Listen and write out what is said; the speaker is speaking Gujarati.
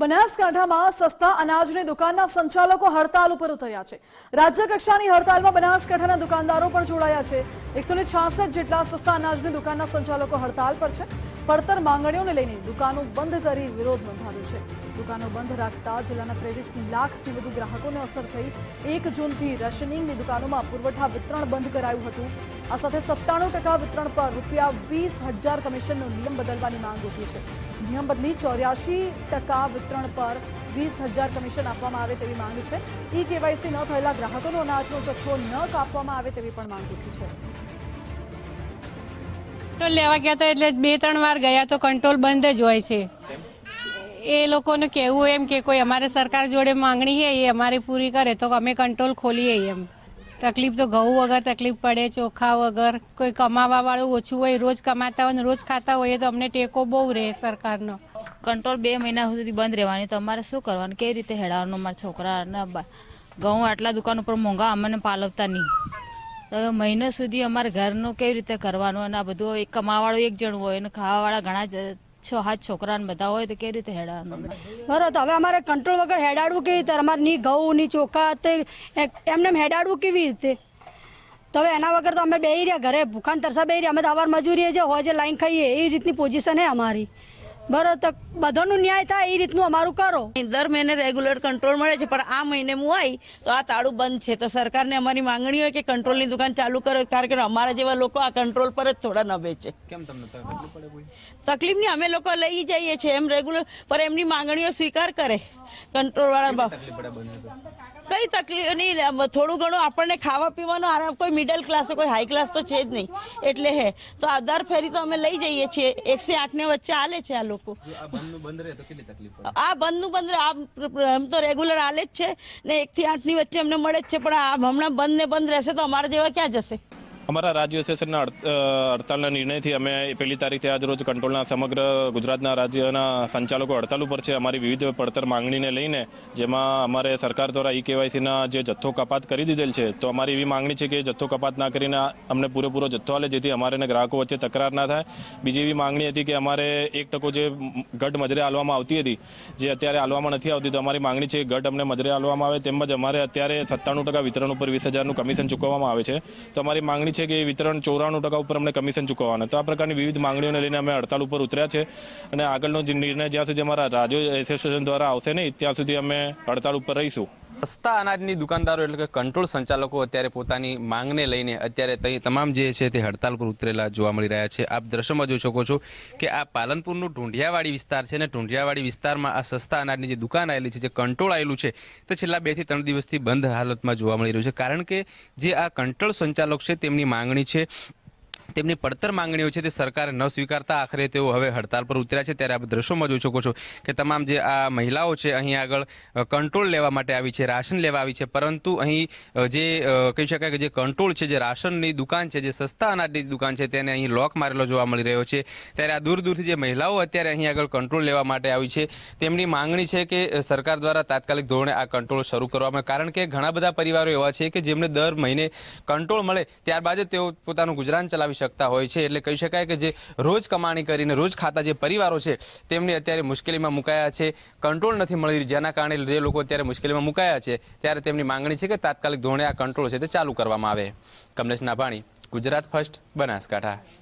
બનાસકાંઠામાં સસ્તા અનાજની દુકાનના સંચાલકો હડતાલ ઉપર ઉતર્યા છે. રાજ્ય કક્ષાની હડતાલમાં બનાસકાંઠાના દુકાનદારો પણ જોડાયા છે. એકસો જેટલા સસ્તા અનાજની દુકાનના સંચાલકો હડતાલ પર છે. પડતર માંગણીઓને લઈને દુકાનો બંધ કરી વિરોધ નોંધાવ્યો છે. દુકાનો બંધ રાખતા જિલ્લાના ત્રેવીસ લાખથી વધુ ગ્રાહકોને અસર થઈ. એક જૂનથી રેશનિંગની દુકાનોમાં પુરવઠા વિતરણ બંધ કરાયું હતું. આ સાથે સત્તાણું ટકા વિતરણ પર રૂપિયા વીસ હજાર કમિશનનો નિયમ બદલવાની માંગ ઉઠી છે. નિયમ બદલી ચોર્યાસી ટકા વિતરણ પર વીસ હજાર કમિશન આપવામાં આવે તેવી માંગ છે. ઈ કેવાયસી ન થયેલા ગ્રાહકોનો અનાજનો જથ્થો ન કાપવામાં આવે તેવી પણ માંગ ઉઠી છે. કંટ્રોલ લેવા ગયા હતા એટલે બે, ત્રણ વાર ગયા તો કંટ્રોલ બંધ જ હોય છે. એ લોકોનું કહેવું એમ કે કોઈ અમારે સરકાર જોડે માંગણી છે, એ અમારે પૂરી કરે તો અમે કંટ્રોલ ખોલીએ એમ. તકલીફ તો ઘઉં વગર તકલીફ પડે, ચોખા વગર, કોઈ કમાવા વાળું ઓછું હોય, રોજ કમાતા હોય રોજ ખાતા હોઈએ તો અમને ટેકો બહુ રહે સરકારનો. કંટ્રોલ બે મહિના સુધી બંધ રહેવાની. તો અમારે શું કરવાનું? કેવી રીતે હેડાવાનું? અમારા છોકરાને ઘઉં આટલા દુકાન ઉપર મોંઘા અમને પાલવતા નહીં. હવે મહિનો સુધી અમારે ઘરનું કેવી રીતે કરવાનું અને આ બધું એક કમાવાળું એક જણ હોય અને ખાવાવાળા ઘણા છ, હાથ છોકરાને બધા હોય તો કેવી રીતે હેડાવાનું બરાબર તો હવે અમારે કંટ્રોલ વગર હેડાડવું કેવી રીતે? અમારે ની ઘઉં, ની ચોખા, તે એમને એમ હેડાડવું કેવી રીતે? તો હવે એના વગર તો અમે બે રહ્યા, ઘરે ભૂખાન તરસા બે રહ્યા. અમે તો અવાર મજૂરીએ જે હોય, જે લાઈન ખાઈએ, એ રીતની પોઝિશન હે અમારી. બરાબર તો બધાનું ન્યાય થાય એ રીતનું અમારું કરો. દર મહિને રેગ્યુલર કંટ્રોલ મળે છે પણ આ મહિને હું આવી તો આ તાળું બંધ છે. તો સરકારને અમારી માંગણી હોય કે કંટ્રોલની દુકાન ચાલુ કરો કારણ કે અમારા જેવા લોકો આ કંટ્રોલ પર જ થોડા ન બેચે કેમ તમને તકલીફ પડે કોઈ? તકલીફ નહીં અમે લોકો લઈ જઈએ છીએ એમ રેગ્યુલર પર એમની માંગણીઓ સ્વીકાર કરે. કંટ્રોલ વાળા કઈ તકલીફ નહીં થોડું ઘણું આપણને ખાવા પીવાનું આરામ કોઈ મિડલ ક્લાસ કોઈ હાઈ ક્લાસ તો છે જ નહીં. એટલે હે તો આ દર ફેરી તો અમે લઈ જઈએ છીએ. એકથી આઠને વચ્ચે હાલે છે આ લોકો. આ બંધનું બંધ આમ આ એમ તો રેગ્યુલર હાલે જ છે ને એક થી આઠની વચ્ચે અમને મળે જ છે પણ આ હમણાં બંધ ને બંધ રહેશે તો અમારા જેવા ક્યાં જશે? અમારા રાજ્ય એસોસિએશનના હડતાલના નિર્ણયથી અમે પહેલી તારીખથી આજ રોજ કંટ્રોલના સમગ્ર ગુજરાતના રાજ્યના સંચાલકો હડતાલ ઉપર છે. અમારી વિવિધ પડતર માંગણીને લઈને જેમાં અમારે સરકાર દ્વારા ઈ કેવાયસીના જે જથ્થો કપાત કરી દીધેલ છે, તો અમારી એવી માંગણી છે કે જથ્થો કપાત ના કરીને અમને પૂરેપૂરો જથ્થો આલે, જેથી અમારે અને ગ્રાહકો વચ્ચે તકરાર ના થાય. બીજી એવી માંગણી હતી કે અમારે એક ટકો જે ઘટ મજરે આલવામાં આવતી હતી, જે અત્યારે આલવામાં નથી આવતી, તો અમારી માંગણી છે ઘટ અમને મજરે આલવામાં આવે, તેમજ અમારે અત્યારે સત્તાણું ટકા વિતરણ ઉપર વીસ હજારનું કમિશન ચૂકવવામાં આવે છે. તો અમારી માંગણી છે કે એ વિતરણ ચોરાણું ટકા ઉપર અમને કમિશન ચૂકવવાના. તો આ પ્રકારની વિવિધ માંગણીઓને લઈને અમે હડતાલ ઉપર ઉતર્યા છે અને આગળનો નિર્ણય જ્યાં સુધી અમારા રાજ્ય એસોસિએશન દ્વારા આવશે નહીં, ત્યાં સુધી અમે હડતાલ ઉપર રહીશું. સસ્તા અનાજની દુકાનદારો એટલે કે કંટ્રોલ સંચાલકો અત્યારે પોતાની માંગને લઈને અત્યારે ત્યાં તમામ જે છે તે હડતાલ પર ઉતરેલા જોવા મળી રહ્યા છે. આપ દ્રશ્યમાં જોઈ શકો છો કે આ પાલનપુરનું ઢૂંઢિયાવાડી વિસ્તાર છે અને ઢૂંઢિયાવાડી વિસ્તારમાં આ સસ્તા અનાજની જે દુકાન આવેલી છે, જે કંટ્રોલ આવેલું છે, તે છેલ્લા બેથી ત્રણ દિવસથી બંધ હાલતમાં જોવા મળી રહ્યું છે. કારણ કે જે આ કંટ્રોલ સંચાલક છે, તેમની માંગણી છે તેમની પડતર માંગણીઓ છે તે સરકારે ન સ્વીકારતા આખરે તેઓ હવે હડતાલ પર ઉતર્યા છે. ત્યારે આપ દ્રશ્યોમાં જોઈ શકો છો કે તમામ જે આ મહિલાઓ છે અહીં આગળ કંટ્રોલ લેવા માટે આવી છે, રાશન લેવા આવી છે. પરંતુ અહીં જે કહી શકાય કે જે કંટ્રોલ છે, જે રાશનની દુકાન છે, જે સસ્તા અનાજની દુકાન છે, તેને અહીં લોક મારેલો જોવા મળી રહ્યો છે. ત્યારે આ દૂર દૂરથી જે મહિલાઓ અત્યારે અહીં આગળ કંટ્રોલ લેવા માટે આવી છે, તેમની માંગણી છે કે સરકાર દ્વારા તાત્કાલિક ધોરણે આ કંટ્રોલ શરૂ કરવામાં કારણ કે ઘણા બધા પરિવારો એવા છે કે જેમને દર મહિને કંટ્રોલ મળે, ત્યારબાદ તેઓ પોતાનું ગુજરાન ચલાવી શકતા હોય છે. એટલે કહી શકાય કે જે રોજ કમાણી કરીને, રોજ ખાતા જે પરિવારો છે, તેમને અત્યારે મુશ્કેલીમાં મુકાયા છે. કંટ્રોલ નથી મળી રહ્યું. જેના કારણે જે લોકો અત્યારે મુશ્કેલીમાં મુકાયા છે, ત્યારે તેમની માંગણી છે કે તાત્કાલિક ધોરણે આ કંટ્રોલ છે તે ચાલુ કરવામાં આવે. કમલેશ નાભાણી, ગુજરાત ફર્સ્ટ, બનાસકાંઠા.